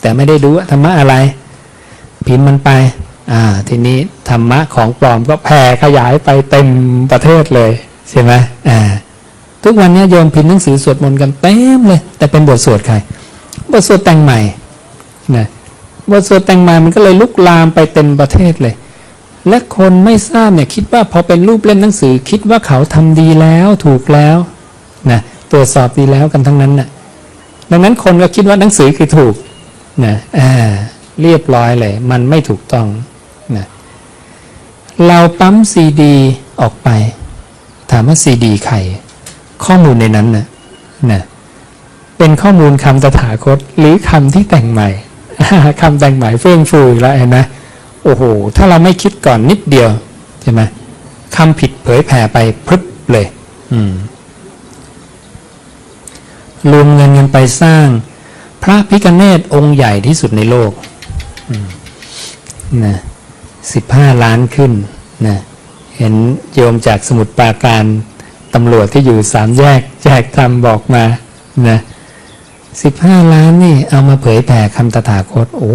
แต่ไม่ได้ดูธรรมะอะไร พิมพ์มันไป อ่า ทีนี้ธรรมะของปลอมก็แผ่ขยายไปเต็มประเทศเลยใช่ไหมอ่า ทุกวันนี้โยมพิมพ์หนังสือสวดมนต์กันเต็มเลย แต่เป็นบทสวดใคร บทสวดแต่งใหม่นะบทสวดแต่งใหม่มันก็เลยลุกลามไปเต็มประเทศเลยและคนไม่ทราบเนี่ยคิดว่าพอเป็นรูปเล่มหนังสือคิดว่าเขาทำดีแล้วถูกแล้วนะตรวจสอบดีแล้วกันทั้งนั้นนะ่ะดังนั้นคนก็คิดว่าหนังสือคือถูก นะอ่าเรียบร้อยเลย มันไม่ถูกต้องนะเราปั๊มซีดีออกไป ถามว่าซีดีใคร ข้อมูลในนั้นนะนะเป็นข้อมูลคำตถาคต หรือคำที่แต่งใหม่คำแต่งใหม่เฟื่องฟูอีกแล้วเห็นไหมโอ้โห ถ้าเราไม่คิดก่อนนิดเดียวใช่ไหมคำผิดเผยแผ่ไปพรึบเลย อืมรวมเงินกันไปสร้าง ระพิกเนตองค์ใหญ่ที่สุดในโลกนะสิบห้าล้านขึ้นนะเห็นโยมจากสมุทรปราการตำรวจที่อยู่สามแยกแจกธรรมบอกมานะสิบห้าล้านนี่เอามาเผยแผ่คำตถาคตโอ้